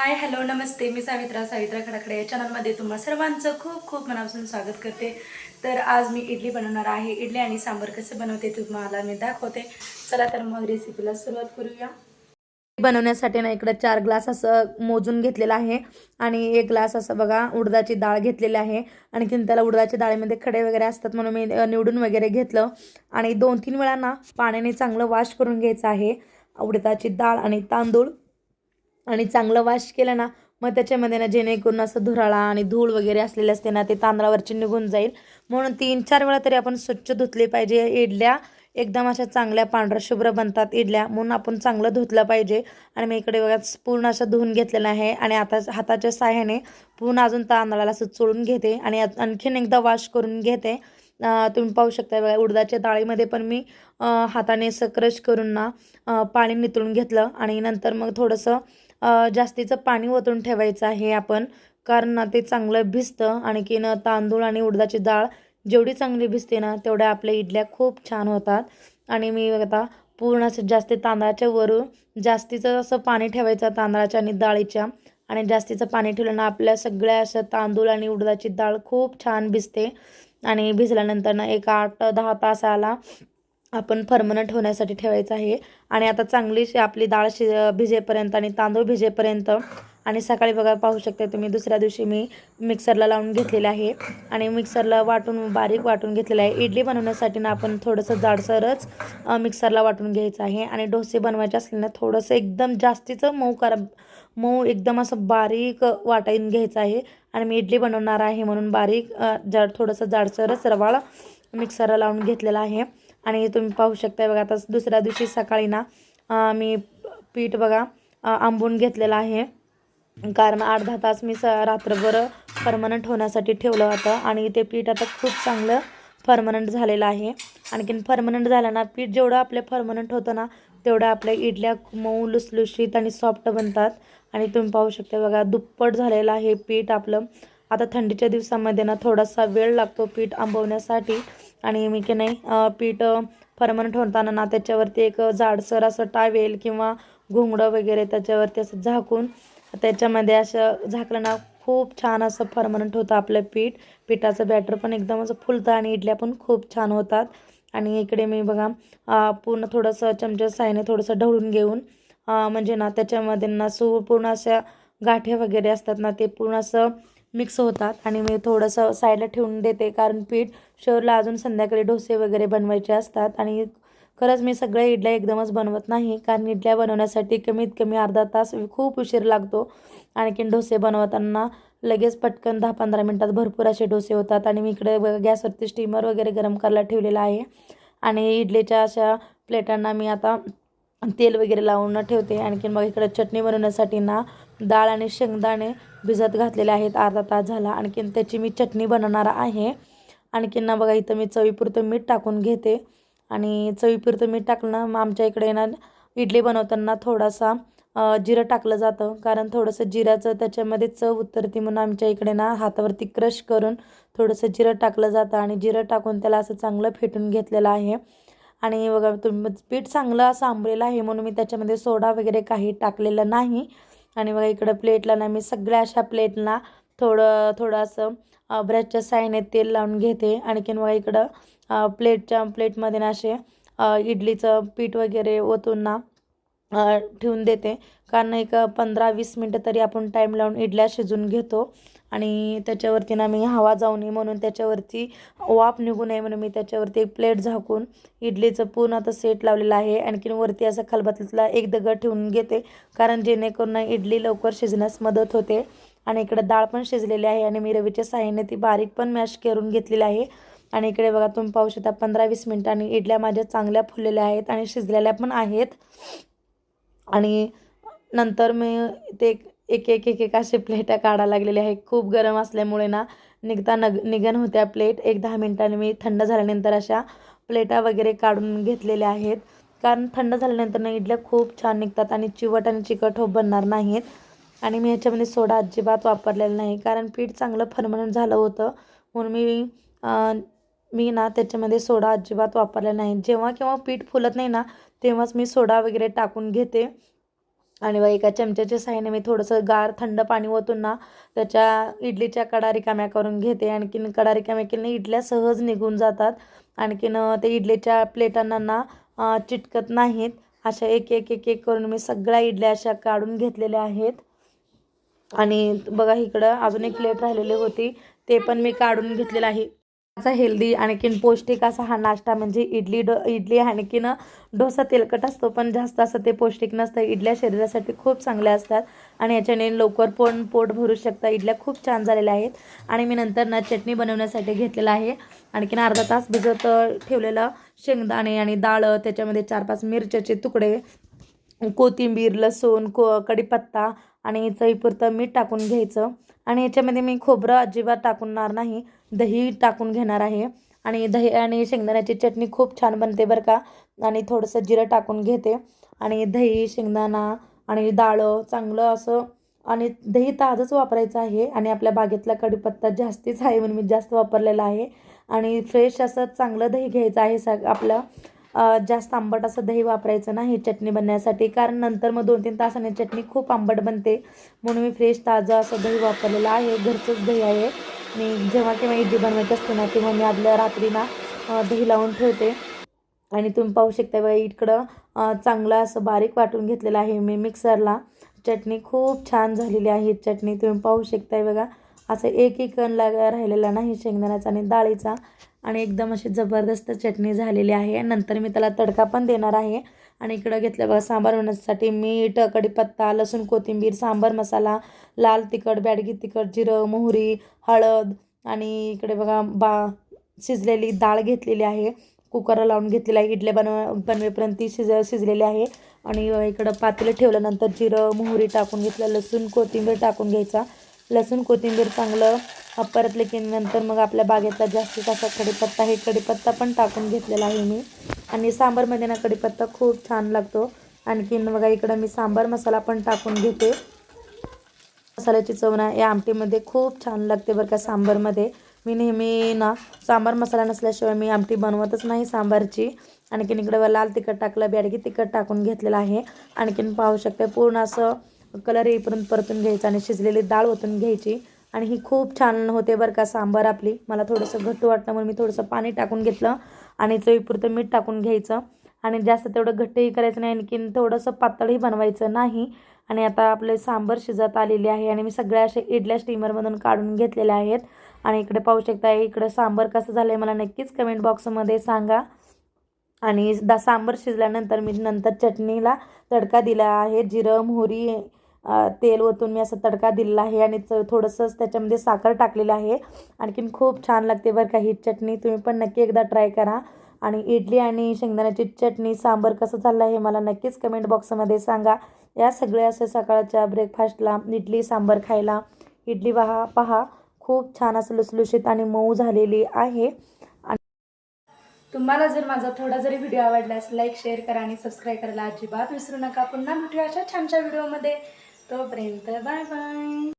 Hi hello नमस्ते. मी सावित्रा सावित्रा खडाखडे. या चॅनलमध्ये तुम्हा सर्वांचं खूप खूप मनापासून स्वागत करते. तर आज मी इडली बनवणार आहे. इडली आणि सांबर कसे बनवते तुम्हाला मी दाखवते. चला तर मग रेसिपीला सुरुवात करूया. बनवण्यासाठी ना इकडं चार ग्लास असं मोजून घेतलेलं आहे. आणि एक ग्लास असं बघा उडदाची डाळ घेतलेली आहे. आणखीन त्याला उडदाच्या डाळीमध्ये खडे वगैरे असतात म्हणून मी निवडून वगैरे घेतलं. आणि दोन तीन वेळा ना पाण्याने चांगलं वॉश करून घ्यायचं आहे. उडदाची डाळ आणि तांदूळ आणि चांगलं वॉश केलं ना मग त्याच्यामध्ये ना जेणेकरून असं धुराळा आणि धूळ वगैरे असलेले असते ना ते तांदळावरची निघून जाईल. म्हणून तीन चार वेळा तरी आपण स्वच्छ धुतले पाहिजे. इडल्या एकदम अशा चांगल्या पांढऱ्या शुभ्र बनतात इडल्या. म्हणून आपण चांगलं धुतलं पाहिजे. आणि मी इकडे बघा पूर्ण असं धुवून घेतलेलं आहे. आणि आता हाताच्या साह्याने पूर्ण अजून तांदळाला असं चोळून घेते. आणि आणखीन एकदा वॉश करून घेते. तुम्ही पाहू शकता बघा उडदाच्या डाळीमध्ये पण मी हाताने असं क्रश करून ना पाणी नितळून घेतलं. आणि नंतर मग थोडंसं जास्तीचं पाणी ओतून ठेवायचं आहे आपण. कारण ना ते चांगलं भिजतं. आणखीन तांदूळ आणि उडदाची डाळ जेवढी चांगली भिजते ना तेवढ्या आपल्या इडल्या खूप छान होतात. आणि मी आता पूर्ण असं जास्त तांदळाच्या वरून जास्तीचं असं पाणी ठेवायचं तांदळाच्या आणि डाळीच्या. आणि जास्तीचं पाणी ठेवलं ना आपल्या सगळ्या असं तांदूळ आणि उडदाची डाळ खूप छान भिजते. आणि भिजल्यानंतर ना एक आठ दहा तासाला आपण फर्मनंट होण्यासाठी ठेवायचं आहे. आणि आता चांगली आपली डाळ शि भिजेपर्यंत आणि तांदूळ भिजेपर्यंत आणि सकाळी बघा पाहू शकता तुम्ही दुसऱ्या दिवशी मी मिक्सरला लावून घेतलेलं आहे. आणि मिक्सरला वाटून बारीक वाटून घेतलेलं आहे. इडली बनवण्यासाठी ना आपण थोडंसं जाडसरच मिक्सरला वाटून घ्यायचं आहे. आणि डोसे बनवायचे असले ना थोडंसं एकदम जास्तीचं मऊ करा मऊ एकदम असं बारीक वाटायून घ्यायचं आहे. आणि मी इडली बनवणार आहे म्हणून बारीक जाड थोडंसं जाडसरच रवाळ मिक्सरला लावून घेतलेला आहे. आणि तुम्ही पाहू शकता बघा आता दुसऱ्या दिवशी सकाळी ना मी पीठ बघा आंबून घेतलेलं आहे. कारण आठ दहा तास मी स रात्रभर परमनंट होण्यासाठी ठेवलं होतं आणि ते पीठ आता खूप चांगलं परमनंट झालेलं आहे. आणखीन परमनंट झालं ना पीठ जेवढं आपलं परमनंट होतं ना तेवढं आपल्या इडल्या मऊ लुसलुशीत आणि सॉफ्ट बनतात. आणि तुम्ही पाहू शकता बघा दुप्पट झालेलं आहे पीठ आपलं. आता थंडीच्या दिवसामध्ये ना थोडासा वेळ लागतो पीठ आंबवण्यासाठी. आणि मी की नाही पीठ फर्मंट होताना ना त्याच्यावरती एक जाडसर असं टावेल किंवा घुंगडं वगैरे त्याच्यावरती असं झाकून त्याच्यामध्ये असं झाकलं ना खूप छान असं फर्मनंट होतं आपलं पीठ. पिठाचं बॅटर पण एकदम असं फुलतं आणि इडल्या पण खूप छान होतात. आणि इकडे मी बघा पूर्ण थोडंसं चमच्या साईने थोडंसं ढवळून घेऊन म्हणजे ना त्याच्यामध्ये ना सू पूर्ण अशा गाठ्या वगैरे असतात ना ते पूर्ण असं मिक्स होतात आणि मी थोडंसं साईडला ठेवून देते कारण पीठ शोरला अजून संध्याकाळी डोसे वगैरे बनवायचे असतात आणि खरंच मी सगळ्या इडल्या एकदमच बनवत नाही कारण इडल्या बनवण्यासाठी कमीत कमी अर्धा तास खूप उशीर लागतो. आणखीन डोसे बनवताना लगेच पटकन दहा पंधरा मिनटात भरपूर असे डोसे होतात आणि मी इकडे गॅसवरती स्टीमर वगैरे गरम करायला ठेवलेला आहे. आणि इडलीच्या अशा प्लेटांना मी आता तेल वगैरे लावून ठेवते. आणखीन मग इकडे चटणी बनवण्यासाठी ना डाळ आणि शेंगदाणे भिजत घातलेले आहेत. अर्धा तास झाला. आणखीन त्याची मी चटणी बनवणार आहे. आणखीन ना बघा इथं मी चवीपुरतं मीठ टाकून घेते. आणि चवीपुरतं मीठ टाकलं मग आमच्या इकडे ना इडली बनवताना थोडासा जिरं टाकलं जातं. कारण थोडंसं जिऱ्याचं त्याच्यामध्ये चव उतरते म्हणून आमच्या इकडे ना हातावरती क्रश करून थोडंसं जिरं टाकलं जातं. आणि जिरं टाकून त्याला असं चांगलं फेटून घेतलेलं आहे. आणि बघा तुम्ही पीठ चांगलं असं आंबलेलं आहे म्हणून मी त्याच्यामध्ये सोडा वगैरे काही टाकलेलं नाही. आणि बघा इकडं प्लेटला ना मी सगळ्या अशा प्लेटला थोडं थोडं असं ब्रशच्या साईने तेल लावून घेते. आणखीन बघा इकडं प्लेटच्या प्लेटमध्ये ना असे इडलीचं पीठ वगैरे ओतून ना ठेवून देते. कारण एक पंधरा वीस मिनटं तरी आपण टाईम लावून इडल्या शिजून घेतो. आणि त्याच्यावरती ना मी हवा जाऊ नये म्हणून त्याच्यावरती वाफ निघू नये म्हणून मी त्याच्यावरती एक प्लेट झाकून इडलीचं पूर्ण आता सेट लावलेलं आहे. आणखीन वरती असं खलबत्त्यातला एक दगड ठेवून घेते कारण जेणेकरून इडली लवकर शिजण्यास मदत होते. आणि इकडे डाळ पण शिजलेली आहे आणि मी रवीच्या साह्याने ती बारीक पण मॅश करून घेतलेली आहे. आणि इकडे बघा तुम्ही पाहू शकता पंधरा वीस मिनटांनी इडल्या माझ्या चांगल्या फुललेल्या आहेत आणि शिजलेल्या पण आहेत. आणि नंतर मी ते एक एक एक एक असे प्लेटा काढायला लागलेले आहे खूप गरम असल्यामुळे ना निघता नग निघन होत्या प्लेट. एक दहा मिनटांनी मी थंड झाल्यानंतर अशा प्लेटा वगैरे काढून घेतलेल्या आहेत. कारण थंड झाल्यानंतर ना इडल्या खूप छान निघतात आणि चिवट आणि चिकट हो बनणार नाहीत. आणि मी ह्याच्यामध्ये सोडा अजिबात वापरलेला नाही. कारण पीठ चांगलं फर्मनंट झालं होतं. म्हणून मी मी ना त्याच्यामध्ये सोडा अजिबात वापरलेला नाही. जेव्हा केव्हा पीठ फुलत नाही ना तेव्हाच मी सोडा वगैरे टाकून घेते. आणि बघा एका चमच्याच्या साहाय्याने मी थोडंसं गार थंड पाणी ओतून ना त्याच्या इडलीच्या कडा रिकाम्या करून घेते. आणखीन कडा रिकाम्या केल्याने इडल्या सहज निघून जातात. आणखीन ते इडलीच्या प्लेटांना ना चिटकत नाहीत. अशा एक एक एक एक करून मी सगळ्या इडल्या अशा काढून घेतलेल्या आहेत. आणि बघा इकडं अजून एक प्लेट राहिलेली होती. ते पण मी काढून घेतलेलं आहे. असा हेल्दी आणखीन पौष्टिक असा हा नाश्ता म्हणजे इडली डो इडली आणखीन डोसा तेलकट असतो पण जास्त असं ते पौष्टिक नसतं. इडल्या शरीरासाठी खूप चांगल्या असतात आणि याच्याने लवकर पण पोट भरू शकता. इडल्या खूप छान झालेल्या आहेत आणि मी नंतर ना चटणी बनवण्यासाठी घेतलेलं आहे. आणखीन अर्धा तास भिजत ठेवलेलं शेंगदाणे आणि डाळ त्याच्यामध्ये चार पाच मिरच्याचे तुकडे कोथिंबीर लसूण को कढीपत्ता आणि चवीपुरतं मीठ टाकून घ्यायचं. आणि याच्यामध्ये मी खोबरं अजिबात टाकणार नाही. दही टाकून घेणार आहे. आणि दही आणि शेंगदाण्याची चटणी खूप छान बनते बरं का. आणि थोडंसं जिरं टाकून घेते. आणि दही शेंगदाणा आणि डाळं चांगलं असं आणि दही ताजंच वापरायचं आहे. आणि आपल्या बागेतला कढीपत्ता जास्तीच आहे म्हणून मी जास्त वापरलेला आहे. आणि फ्रेश असं चांगलं दही घ्यायचं आहे सग आपलं. जास्त आंबट असं दही वापरायचं नाही चटणी बनण्यासाठी. कारण नंतर मग दोन तीन तासाने चटणी खूप आंबट बनते. म्हणून मी फ्रेश ताजं असं दही वापरलेलं आहे. घरचंच दही आहे. मी जेव्हा केव्हा इडली बनवायची असते ना तेव्हा मी आदल्या रात्री ना दही लावून ठेवते. आणि तुम्ही पाहू शकता बघा इकडं चांगलं असं बारीक वाटून घेतलेलं आहे मी मिक्सरला. चटणी खूप छान झालेली आहे. चटणी तुम्ही पाहू शकताय बघा. असं एक एक कण लाग राहिलेला नाही शेंगदाण्याचा आणि डाळीचा. आणि एकदम अशी जबरदस्त चटणी झालेली आहे. नंतर मी त्याला तडका पण देणार आहे. आणि इकडं घेतलं बघा सांबार बनवण्यासाठी मीठ कढीपत्ता लसूण कोथिंबीर सांबार मसाला लाल तिखट बॅडगी तिखट जिरं मोहरी हळद आणि इकडे बघा बा शिजलेली डाळ घेतलेली आहे. कुकरला लावून घेतलेली आहे. इडल्या बनव बनवेपर्यंत ती शिज शिजलेली आहे. आणि इकडं पातेलं ठेवल्यानंतर जिरं मोहरी टाकून घेतलं लसूण कोथिंबीर टाकून घ्यायचा. लसूण कोथिंबीर चांगलं परतले की नंतर मग आपल्या बागेतला जास्तीत असा कढीपत्ता हे कढीपत्ता पण टाकून घेतलेला आहे मी. आणि सांबारमध्ये ना कढीपत्ता खूप छान लागतो. आणखीन बघा इकडं मी सांबार मसाला पण टाकून घेते. मसाल्याची चव ना या आमटीमध्ये खूप छान लागते बरं का सांबारमध्ये. मी नेहमी ना सांबार मसाला नसल्याशिवाय मी आमटी बनवतच नाही सांबारची. आणखीन इकडं लाल तिखट टाकलं बॅडगी तिखट टाकून घेतलेलं आहे. आणखीन पाहू शकते पूर्ण असं कलर येईपर्यंत परतून घ्यायचा आणि शिजलेली डाळ ओतून घ्यायची. आणि ही खूप छान होते बरं का सांबार आपली. मला थोडंसं घट्ट वाटलं म्हणून मी थोडंसं पाणी टाकून घेतलं आणि चवीपुरतं मीठ टाकून घ्यायचं. आणि जास्त तेवढं घट्टही करायचं नाही आणखीन थोडंसं पातळही बनवायचं नाही. आणि आता आपले सांबर शिजत आलेले आहे आणि मी सगळ्या असे इडल्या स्टीमरमधून काढून घेतलेल्या आहेत. आणि इकडे पाहू शकता इकडे सांबर कसं झालं आहे मला नक्कीच कमेंट बॉक्समध्ये सांगा. आणि दा सांबर शिजल्यानंतर मी नंतर चटणीला तडका दिला आहे जिरं मोहरी तेल ओतून मी असं तडका दिलेला आहे आणि थोडंसंच त्याच्यामध्ये साखर टाकलेलं आहे. आणखीन खूप छान लागते बरं का ही चटणी. तुम्ही पण नक्की एकदा ट्राय करा. आणि इडली आणि शेंगदाण्याची चटणी सांबर कसं चाललं आहे मला नक्कीच कमेंट बॉक्समध्ये सांगा. या सगळ्या असं सकाळच्या ब्रेकफास्टला इडली सांबर खायला. इडली पहा पहा खूप छान असं लुसलुशीत आणि मऊ झालेली आहे. तुम्हाला जर माझा थोडा जरी व्हिडिओ आवडल्यास लाईक शेअर करा आणि सबस्क्राईब करायला अजिबात विसरू नका. पुन्हा भेटूया अशा छानशा व्हिडिओमध्ये तोपर्यंत बाय बाय.